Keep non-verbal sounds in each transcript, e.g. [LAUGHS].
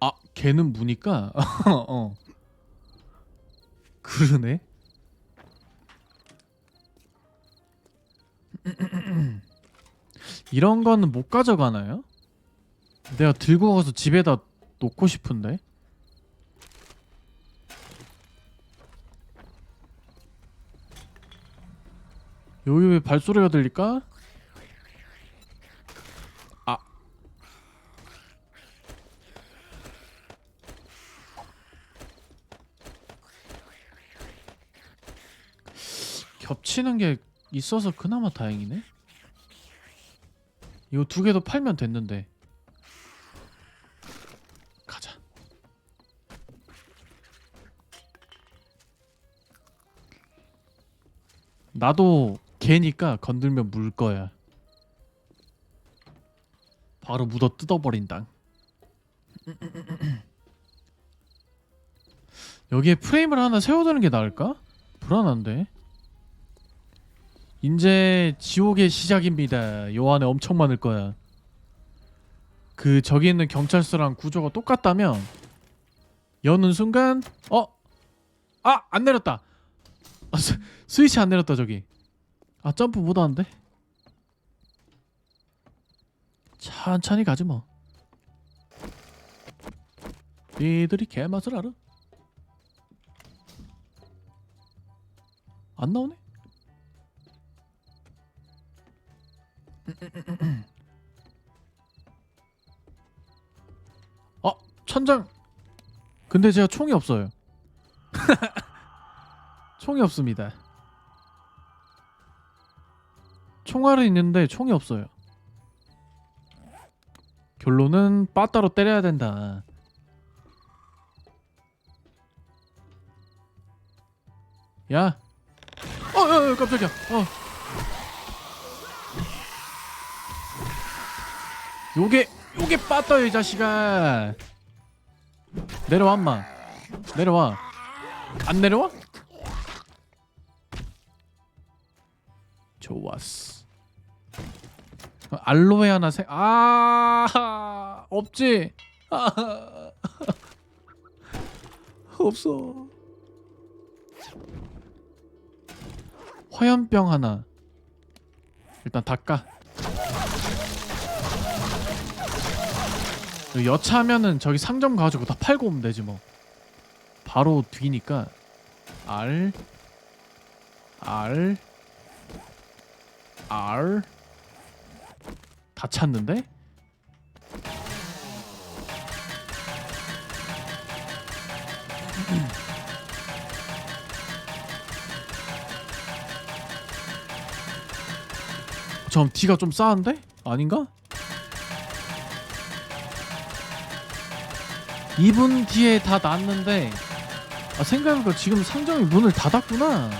아 걔는 무니까 [LAUGHS] 어 그러네 [CLEARS THROAT] 이런 거는 못 가져가나요? 내가 들고 가서 집에다 놓고 싶은데 여기 왜 발소리가 들릴까? 아 겹 치는 게 있어서 그나마 다행이네. 이거 두 개도 팔면 됐는데. 가자. 나도 개니까 건들면 물 거야. 바로 묻어 뜯어버린다. 여기에 프레임을 하나 세워두는 게 나을까? 불안한데. 이제 지옥의 시작입니다. 요 안에 엄청 많을 거야. 그 저기 있는 경찰서랑 구조가 똑같다면 여는 순간 어? 아! 안 내렸다. 아, 스, 스위치 안 내렸다 저기. 아 점프 못 하는데. 천천히 가지 뭐. 니들이 개맛을 알아. 안 나오네? 어 천장. 근데 제가 총이 없어요. [LAUGHS] 총이 없습니다. 총알은 있는데 총이 없어요. 결론은 빠따로 때려야 된다. 야. 어, 어, 어 깜짝이야. 어 요게 요게 빠떠요 이 자식아. 내려와 엄마. 내려와. 안 내려와? 좋았어. 어, 알로에 하나 생.. 아 없지? 아, [LAUGHS] 없어. 화염병 하나. 일단 닦아 여차하면은 저기 상점 가가지고 다 팔고 오면 되지 뭐 바로 뒤니까 R R R 다 찾는데? [CLEARS THROAT] 좀 D가 좀 싸한데? 아닌가? 2분 뒤에 다 났는데 아 생각해보니까 지금 상점이 문을 닫았구나.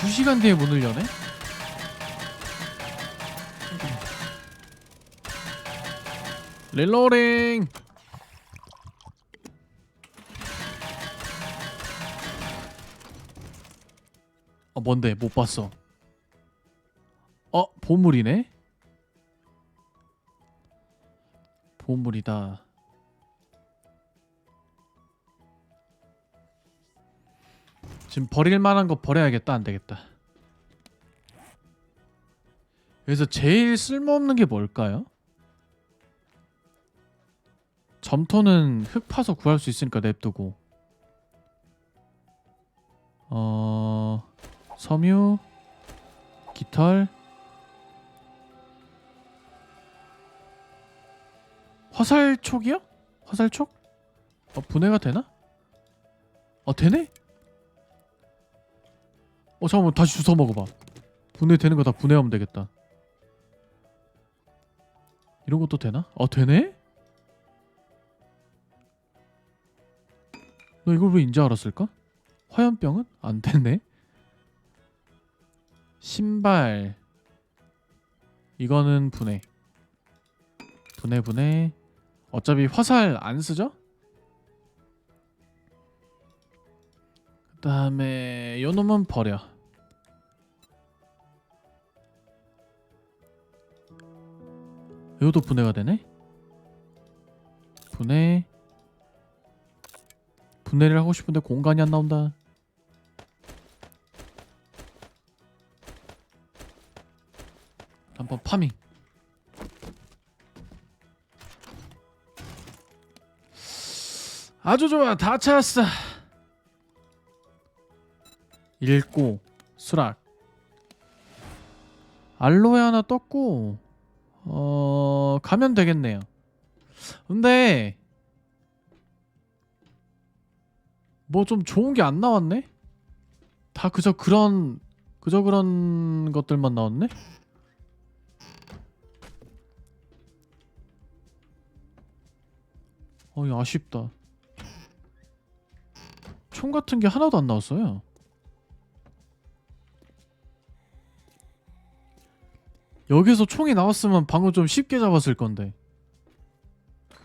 2시간 뒤에 문을 여네? 릴로링! 어 뭔데? 못 봤어. 어 보물이네 보물이다. 지금 버릴 만한 거 버려야겠다. 안 되겠다. 여기서 제일 쓸모없는 게 뭘까요? 점토는 흙 파서 구할 수 있으니까 냅두고 어... 섬유 깃털 화살촉이요? 화살촉? 어 분해가 되나? 어 되네? 어 잠깐만 다시 주워 먹어봐 분해 되는 거 다 분해하면 되겠다 이런 것도 되나? 어 되네? 너 이걸 왜 인제 알았을까? 화염병은? 안 되네 신발 이거는 분해 분해 분해 어차피 화살 안 쓰죠? 그 다음에 요 놈은 버려 이것도 분해가 되네? 분해 분해를 하고 싶은데 공간이 안 나온다 한번 파밍 아주 좋아. 다 찾았어. 읽고 수락. 알로에 하나 떴고 어 가면 되겠네요. 근데 뭐 좀 좋은 게 안 나왔네? 다 그저 그런 그저 그런 것들만 나왔네? 어이 아쉽다 총 같은 게 하나도 안 나왔어요. 여기서 총이 나왔으면 방금 좀 쉽게 잡았을 건데.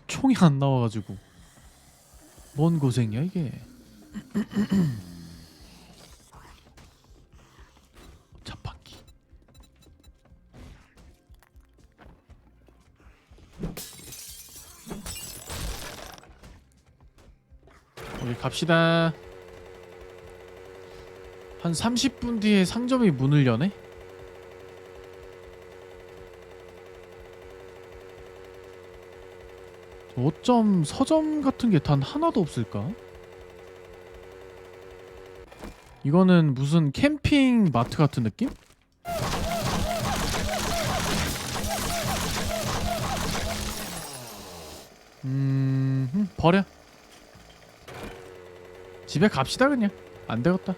총이 안 나와가지고. 뭔 고생이야 이게. [CLEARS THROAT] 자판기. 우리 갑시다 한 30분 뒤에 상점이 문을 여네? 어쩜 서점 같은 게 단 하나도 없을까? 이거는 무슨 캠핑 마트 같은 느낌? 음 흠, 버려 집에 갑시다 그냥 안 되겠다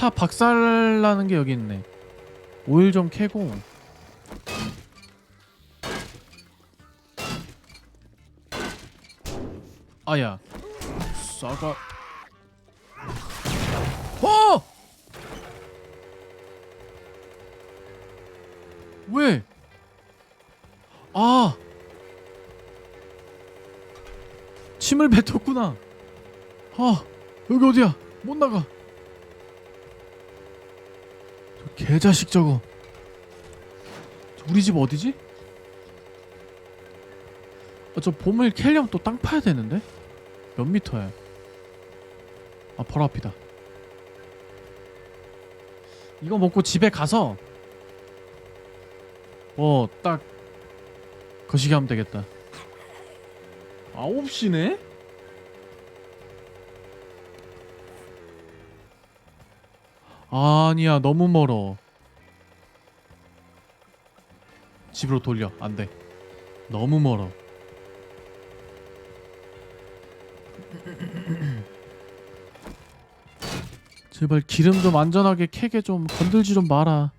차 박살나는 게 여기 있네. 오일 좀 캐고. 아야. 싸가. 어! 왜? 아! 침을 뱉었구나. 아 여기 어디야? 못 나가 저 개자식 저거 저 우리 집 어디지? 아, 저 보물 캘려면 또 땅 파야 되는데? 몇 미터야? 아 바로 앞이다 이거 먹고 집에 가서 어딱 거시기 하면 되겠다 9시네? 아니야 너무 멀어. 집으로 돌려. 안돼. 너무 멀어. [CLEARS THROAT] 제발 기름 좀 안전하게 캐게 좀 건들지 좀 마라.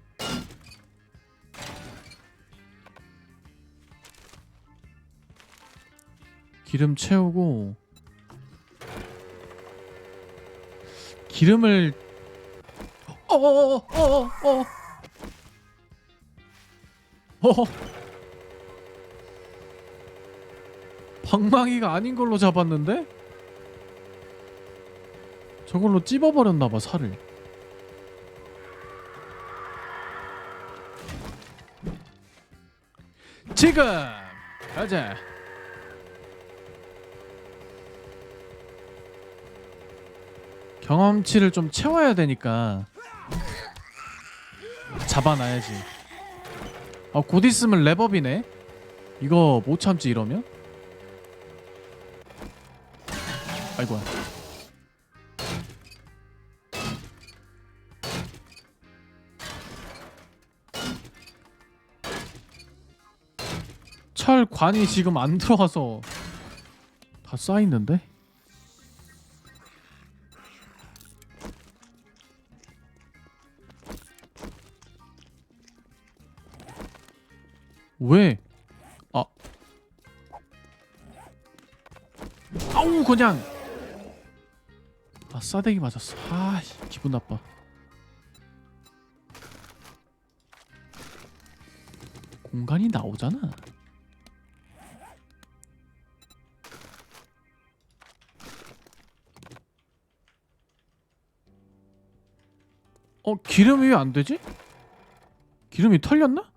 기름 채우고 기름을 어 어어 어어 어. 어. 방망이가 아닌 걸로 잡았는데? 저걸로 찝어버렸나봐 살을 지금 가자 경험치를 좀 채워야 되니까 잡아놔야지. 아 곧 있으면 랩업이네? 이거 못 참지 이러면? 아이고야. 철관이 지금 안 들어와서 다 쌓이는데? 그냥 아 싸대기 맞았어 아 씨, 기분 나빠 공간이 나오잖아 어 기름이 왜 안 되지? 기름이 털렸나?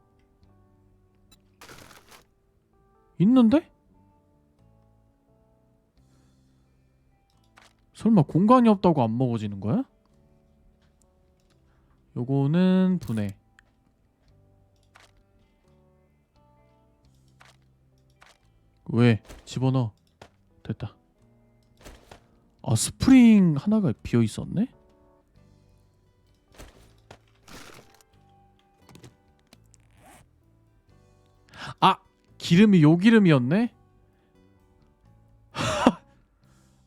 있는데? 설마 공간이 없다고 안 먹어지는 거야? 요거는 분해. 왜? 집어넣어. 됐다. 아 스프링 하나가 비어 있었네? 아 기름이 요 기름이었네? [LAUGHS]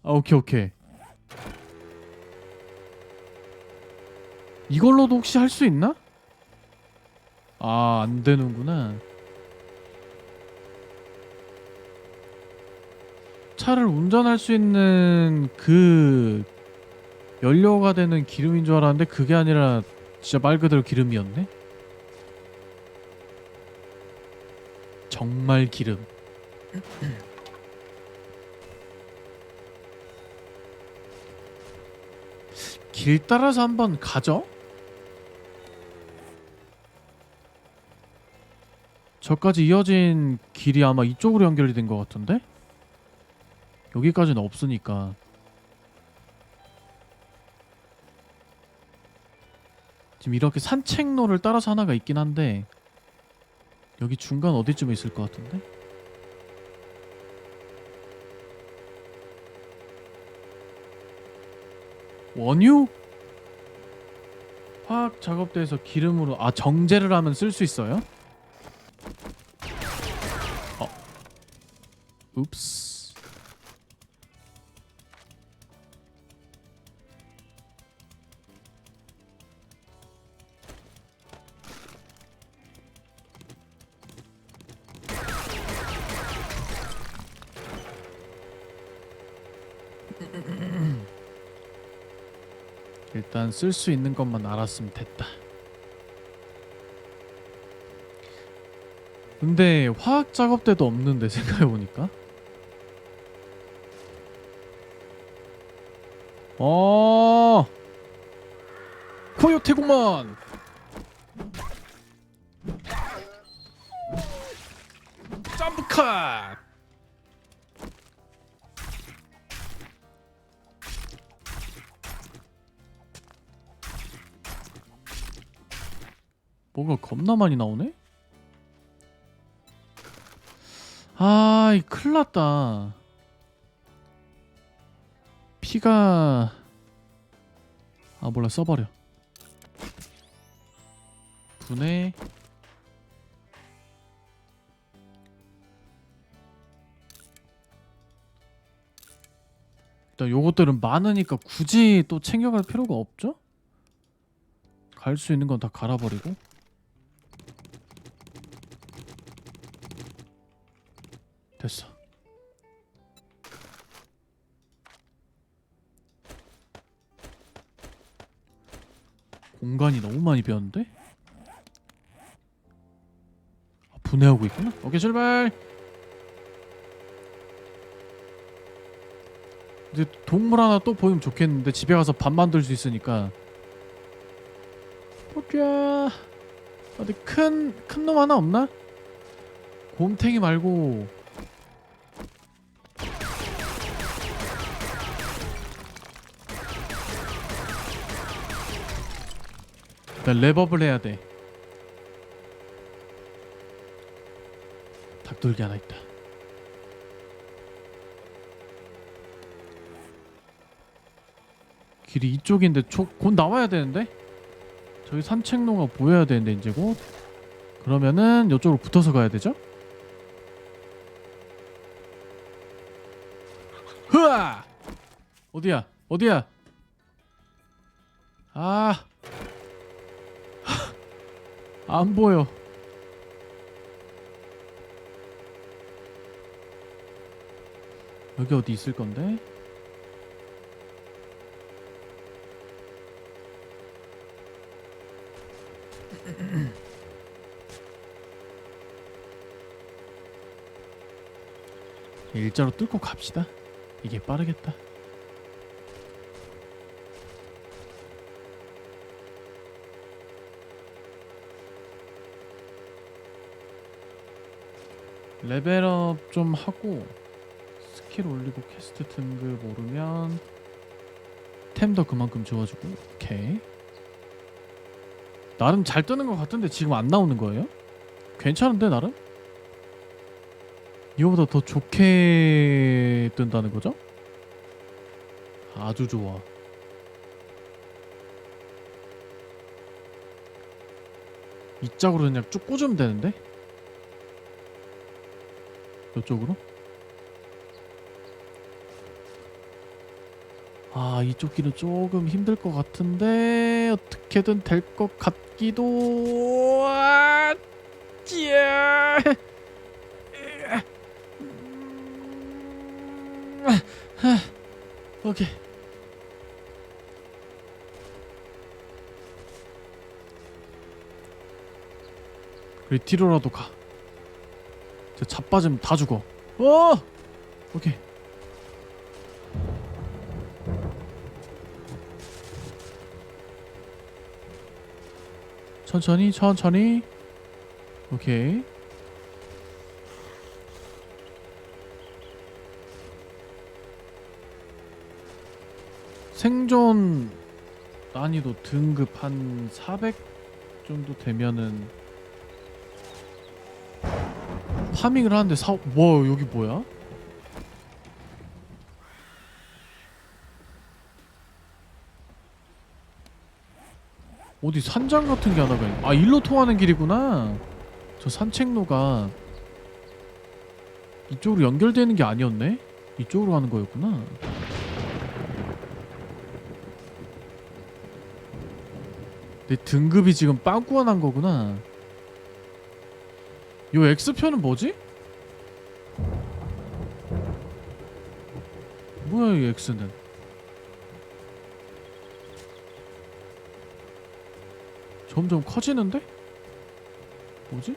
아 오케이 오케이 이걸로도 혹시 할 수 있나? 아 안 되는구나 차를 운전할 수 있는 그 연료가 되는 기름인 줄 알았는데 그게 아니라 진짜 말 그대로 기름이었네 정말 기름 길 따라서 한번 가죠? 저까지 이어진 길이 아마 이쪽으로 연결이 된 것 같은데? 여기까지는 없으니까 지금 이렇게 산책로를 따라서 하나가 있긴 한데 여기 중간 어디쯤에 있을 것 같은데? 원유? 화학 작업대에서 기름으로 아 정제를 하면 쓸 수 있어요? 읍스. 일단 쓸 수 있는 것만 알았으면 됐다. 근데 화학 작업대도 없는데 생각해 보니까. 어. 코요테구먼. 점프컷. 뭐가 겁나 많이 나오네? 아 이 큰일 났다 피가 아 몰라 써버려 분해 일단 요것들은 많으니까 굳이 또 챙겨갈 필요가 없죠? 갈 수 있는 건 다 갈아버리고 됐어. 공간이 너무 많이 비었는데? 아, 분해하고 있구나. 오케이 출발. 이제 동물 하나 또 보이면 좋겠는데 집에 가서 밥 만들 수 있으니까. 보자. 어디 큰 큰 놈 하나 없나? 곰탱이 말고 일단 랩업을 해야 돼. 닭돌기 하나 있다. 길이 이쪽인데 조, 곧 나와야 되는데? 저기 산책로가 보여야 되는데 이제 곧 그러면은 이쪽으로 붙어서 가야 되죠? 흐아! 어디야? 어디야? 아 안 보여. 여기 어디 있을 건데? 일자로 뚫고 갑시다. 이게 빠르겠다. 레벨업 좀 하고 스킬 올리고 퀘스트 등급 오르면 템도 그만큼 좋아지고 오케이 나름 잘 뜨는 것 같은데 지금 안 나오는 거예요? 괜찮은데 나름? 이거보다 더 좋게 뜬다는 거죠? 아주 좋아 이 짝으로 그냥 쭉 꽂으면 되는데? 이쪽으로? 아 이쪽 길은 조금 힘들 것 같은데 어떻게든 될 것 같기도 아, 아, 오케이 그래 뒤로라도 가. 저 자빠지면 다 죽어. 어! 오케이. 천천히 천천히. 오케이. 생존 난이도 등급 한 400 정도 되면은 파밍을 하는데 사... 뭐 여기 뭐야? 어디 산장 같은 게 하나가 있... 아 일로 통하는 길이구나 저 산책로가 이쪽으로 연결되는 게 아니었네? 이쪽으로 가는 거였구나 내 등급이 지금 빵꾸가 난 거구나 요 X표는 뭐지? 뭐야 이 X는 점점 커지는데? 뭐지?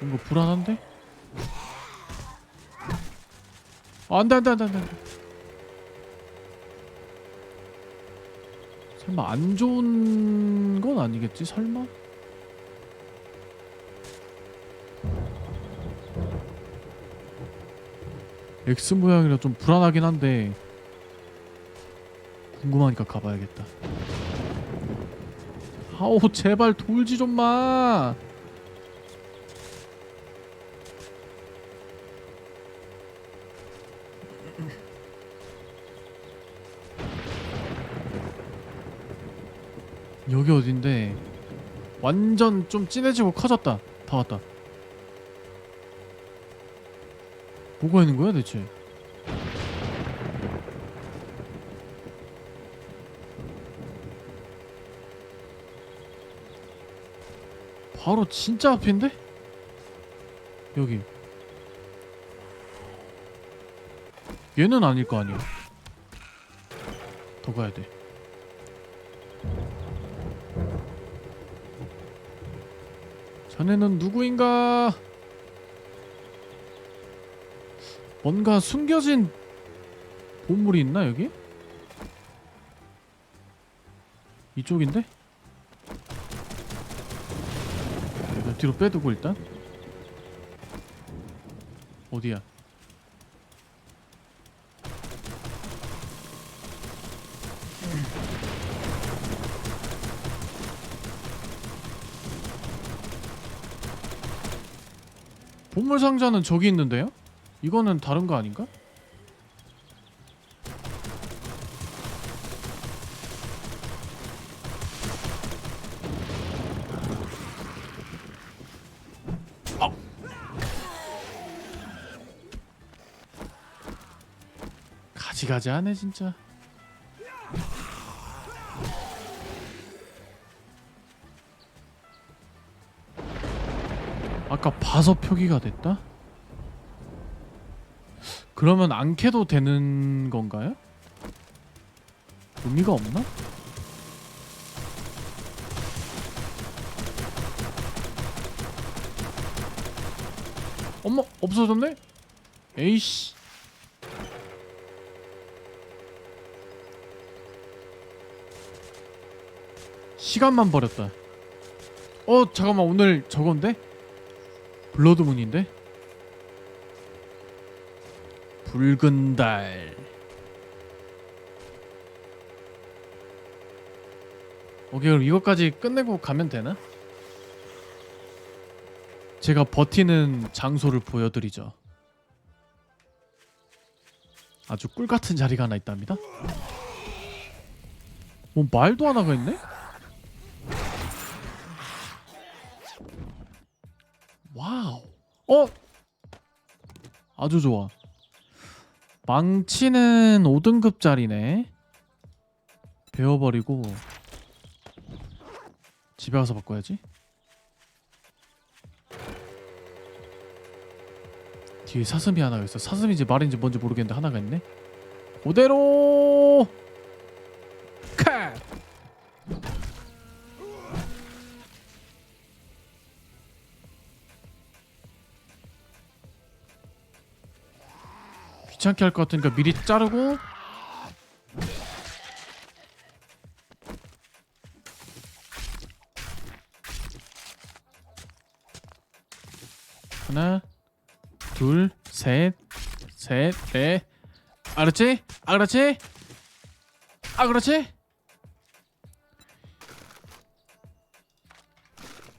뭔가 불안한데? 아, 안돼 안돼 안돼 안돼 설마 안 좋은 건 아니겠지? 설마? X 모양이라 좀 불안하긴 한데 궁금하니까 가봐야겠다. 아우 제발 돌지 좀 마. 여기 어딘데? 완전 좀 진해지고 커졌다. 다 왔다. 뭐가 있는 거야 대체? 바로 진짜 앞인데? 여기. 얘는 아닐 거 아니야. 더 가야 돼. 자네는 누구인가? 뭔가 숨겨진 보물이 있나 여기? 이쪽인데? 이거 뒤로 빼두고 일단 어디야? 보물 상자는 저기 있는데요? 이거는 다른 거 아닌가? 아! 가지가지하네 진짜. 아까 봐서 표기가 됐다? 그러면 안 캐도 되는 건가요? 의미가 없나? 어머 없어졌네? 에이씨 시간만 버렸다 어 잠깐만 오늘 저건데 블러드문인데 붉은 달 오케이 그럼 이것까지 끝내고 가면 되나? 제가 버티는 장소를 보여드리죠 아주 꿀같은 자리가 하나 있답니다 뭐 말도 하나가 있네? 어? 아주 좋아. 망치는 5등급짜리네. 배워버리고 집에 가서 바꿔야지. 뒤에 사슴이 하나가 있어. 사슴인지 말인지 뭔지 모르겠는데 하나가 있네. 그대로 귀찮게 할 것 같으니까 미리 자르고 하나 둘셋셋넷 알았지? 알았지? 아 그렇지?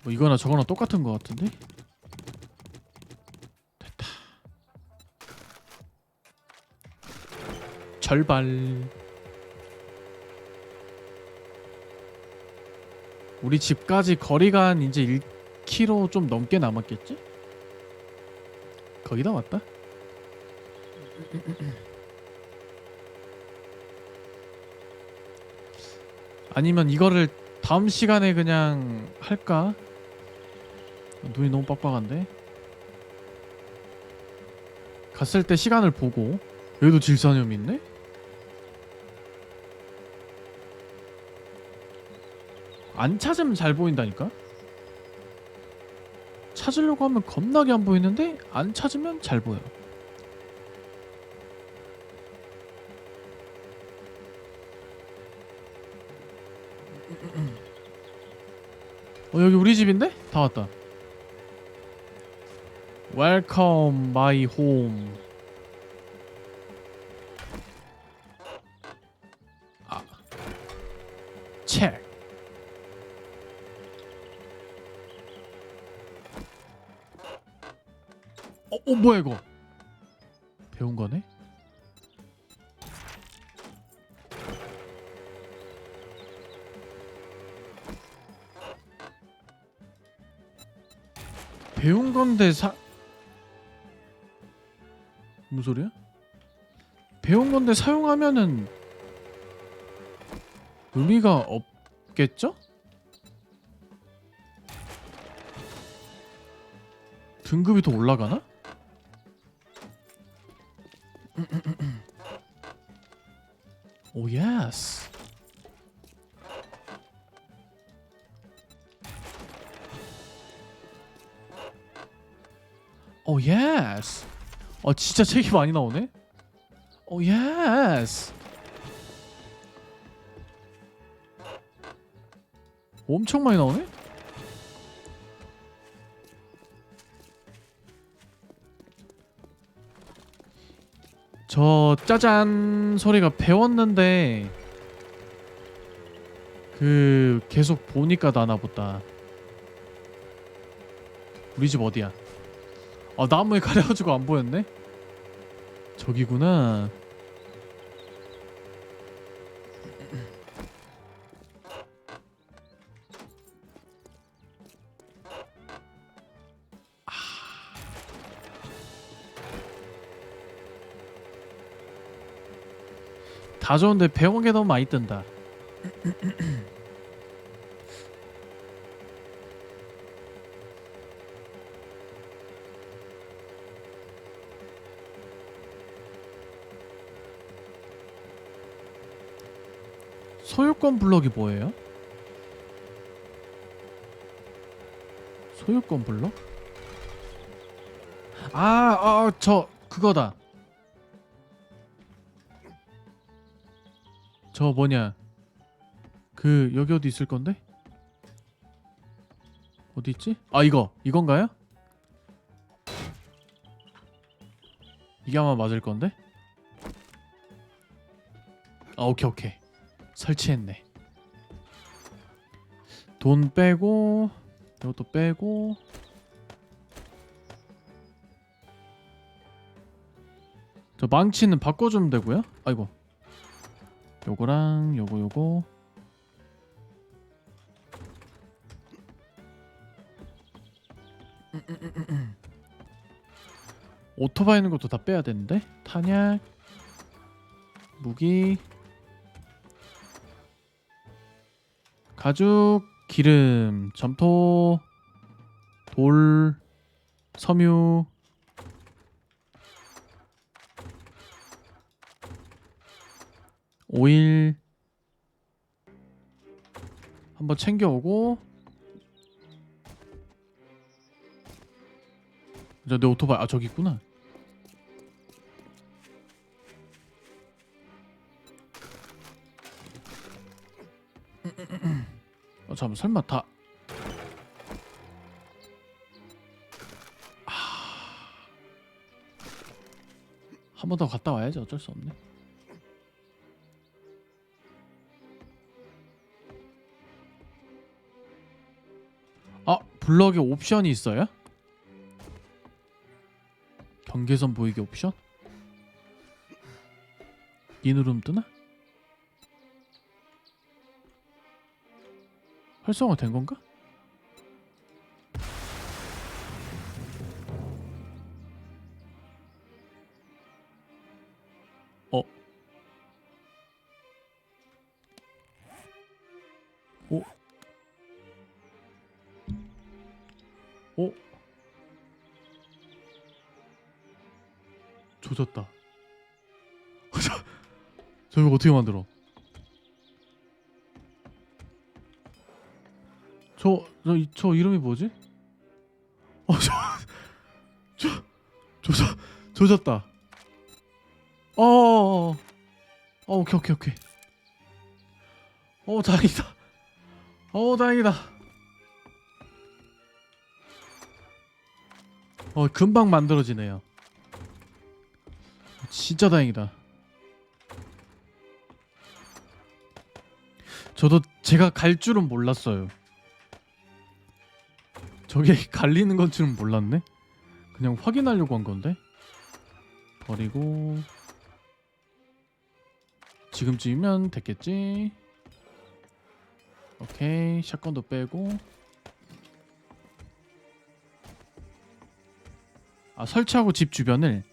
뭐 이거나 저거나 똑같은 것 같은데? 절발 우리 집까지 거리가 한 이제 1km 좀 넘게 남았겠지? 거기다 왔다 아니면 이거를 다음 시간에 그냥 할까? 눈이 너무 빡빡한데 갔을 때 시간을 보고 여기도 질산염 있네? 안 찾으면 잘 보인다니까? 찾으려고 하면 겁나게 안 보이는데 안 찾으면 잘 보여 어 여기 우리 집인데? 다 왔다 Welcome my home 어, 어 뭐야 이거 배운 거네? 배운 건데 사 무슨 소리야? 배운 건데 사용하면은 의미가 없겠죠? 등급이 더 올라가나? 오 예스 오 예스 어 진짜 책이 많이 나오네? 오 예스 엄청 많이 나오네 저 짜잔 소리가 배웠는데 그 계속 보니까 나나 보다. 우리 집 어디야? 아 나무에 가려가지고 안 보였네? 저기구나 다 좋은데 배운 게 너무 많이 뜬다. 소유권 블럭이 뭐예요? 소유권 블럭? 아, 아, 저 그거다. 저 뭐냐 그 여기 어디 있을 건데 어디 있지? 아 이거 이건가요? 이게 아마 맞을 건데? 아 오케이 오케이 설치했네. 돈 빼고 이것도 빼고 저 망치는 바꿔주면 되고요. 아이고 요거랑 요거 요거. 오토바이 있는 것도 다 빼야 되는데? 탄약 무기 가죽 기름 점토 돌 섬유 오일 한번 챙겨오고. 저내 오토바이 아 저기 있구나. 어 잠깐 설마 다. 한번 더 갔다 와야지 어쩔 수 없네 블럭에 옵션이 있어요? 경계선 보이기 옵션? 이 누르면 뜨나? 활성화 된 건가? 조졌다. [LAUGHS] 저, 저 이거 어떻게 만들어? 저, 저, 이- 저 이름이 뭐지? 어, 저, [LAUGHS] 저, 조졌, 조졌다. 어, 어, 어, 어, 오케이, 오케이, 오케이. 어, 다행이다. 어, 다행이다. 어, 금방 만들어지네요. 진짜 다행이다. 저도 제가 갈 줄은 몰랐어요. 저게 [LAUGHS] 갈리는 건 줄은 몰랐네. 그냥 확인하려고 한 건데. 버리고 지금쯤이면 됐겠지. 오케이 샷건도 빼고 아 설치하고 집 주변을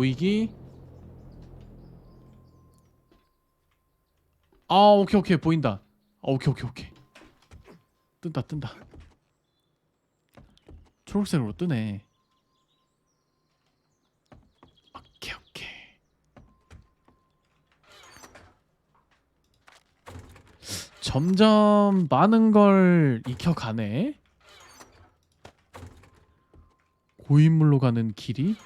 보이기 아 오케이 오케이 보인다. 아 오케이 오케이 오케이. 뜬다 뜬다. 초록색으로 뜨네. 오케이 오케이. 점점 많은 걸 익혀가네. 고인물로 가는 길이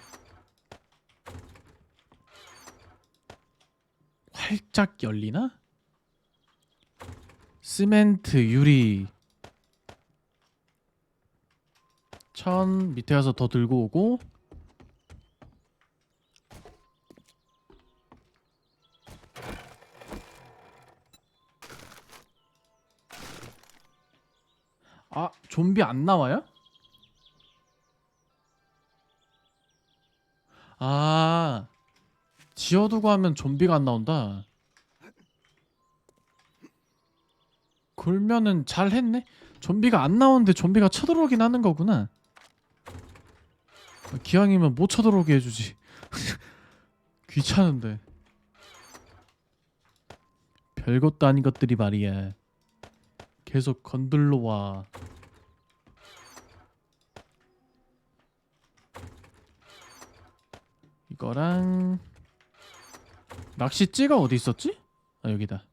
활짝 열리나? 시멘트 유리 천 밑에 가서 더 들고 오고 아 좀비 안 나와요? 아 지어두고 하면 좀비가 안 나온다. 그러면은 잘 했네. 좀비가 안 나오는데 좀비가 쳐들어오긴 하는 거구나. 기왕이면 못 쳐들어오게 해주지. [LAUGHS] 귀찮은데. 별것도 아닌 것들이 말이야. 계속 건들러 와. 이거랑 낚시찌가 어디 있었지? 아 여기다.